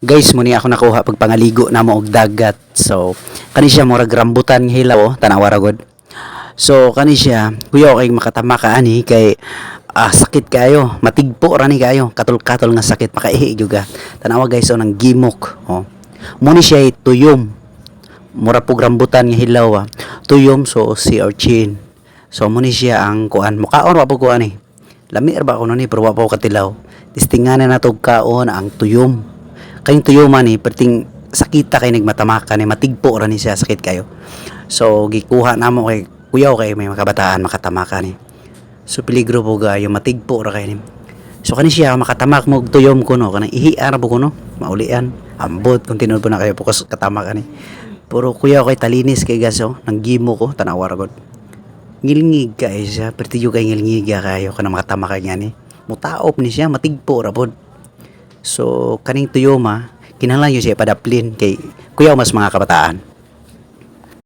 Guys, muni ako nakuha pag pangaligo na mo og dagat. So, kani siya murag rambutan hilaw, oh, tanawa ra gud. So, kani siya, kuya kay makatama ka ani kay ah, sakit kayo, matigpo ra ni kayo, katol-katol nga sakit makaihi juga. Tanawa guys, oh, nang gimok, oh. Muni siya tuyom. Mura pug rambutan nga hilaw, ah. Tuyom so si Orchin. So, muni siya ang kuan, mukaon wa po kuan eh. Lami ba ako ni pero wa pa katilaw. Tistinganan na tog kaon ang tuyom. Kayong tuyuman ni perting sakita kay nagmatamaka ni matigpo ra ni siya sakit kayo. So gikuha namo kay kuyaw kay may makabataan makatamaka ni. So peligro po gayo matigpo ra kay ni. So kani siya makatamak mo tuyom ko no kanang ihiya ra po ko no maulian ambot kung tinud na kayo pokus katama kani. Puro kuyaw kay talinis kay gaso nang gimo ko tanawa ra gud. Ngilngig kay siya pertiyo kay ngilngig kayo kanang makatama kay nga ni. Mutaop ni siya matigpo ra pod. So, kaning tuyoma, kinahanglan yun siya padaplin kay kuyaw mas mga kabataan.